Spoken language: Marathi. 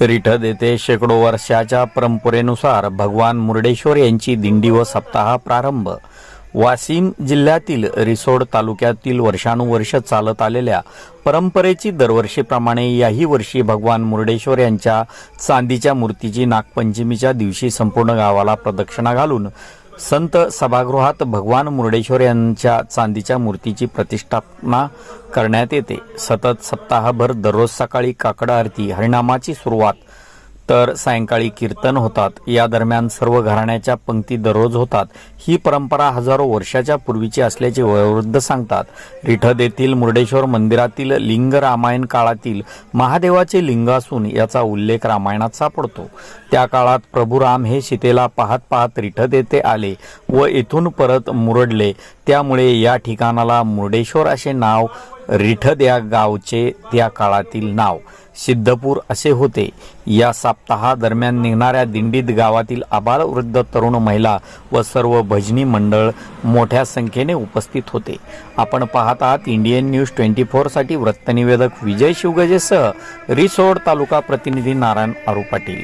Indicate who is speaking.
Speaker 1: रिठ देते शेकडो वर्षाच्या परंपरेनुसार भगवान मुर्डेश्वर यांची दिंडी व सप्ताह प्रारंभ. वाशिम जिल्ह्यातील रिसोड तालुक्यातील वर्षानुवर्ष चालत आलेल्या परंपरेची दरवर्षीप्रमाणे याही वर्षी भगवान मुर्डेश्वर यांच्या चांदीच्या मूर्तीची नागपंचमीच्या दिवशी संपूर्ण गावाला प्रदक्षिणा घालून संत सभागृहात भगवान मुर्डेश्वर यांच्या चांदीच्या मूर्तीची प्रतिष्ठापना करण्यात येते. सतत सप्ताहभर दररोज सकाळी काकड आरती हरिनामाची सुरुवात तर सायंकाळी कीर्तन होतात. या दरम्यान सर्व घराण्याच्या पंक्ती दररोज होतात. ही परंपरा हजारो वर्षाच्या पूर्वीची असल्याचे वयोवृद्ध सांगतात. रिठद येथील मुर्डेश्वर मंदिरातील लिंग रामायण काळातील महादेवाचे लिंग असून याचा उल्लेख रामायणात सापडतो. त्या काळात प्रभू राम हे सीतेला पाहत पाहत रिठद येथे आले व येथून परत मुरडले. त्यामुळे या ठिकाणाला मुर्डेश्वर असे नाव रिठद या गावचे त्या काळातील नाव सिद्धपूर असे होते. या सप्ताहादरम्यान निघणाऱ्या दिंडीत गावातील आबालवृद्ध तरुण महिला व सर्व भजनी मंडळ मोठ्या संख्येने उपस्थित होते. आपण पाहत आहात इंडियन न्यूज ट्वेंटी फोरसाठी वृत्तनिवेदक विजय शिवगजेसह रिसोड तालुका प्रतिनिधी नारायण आरू पाटील.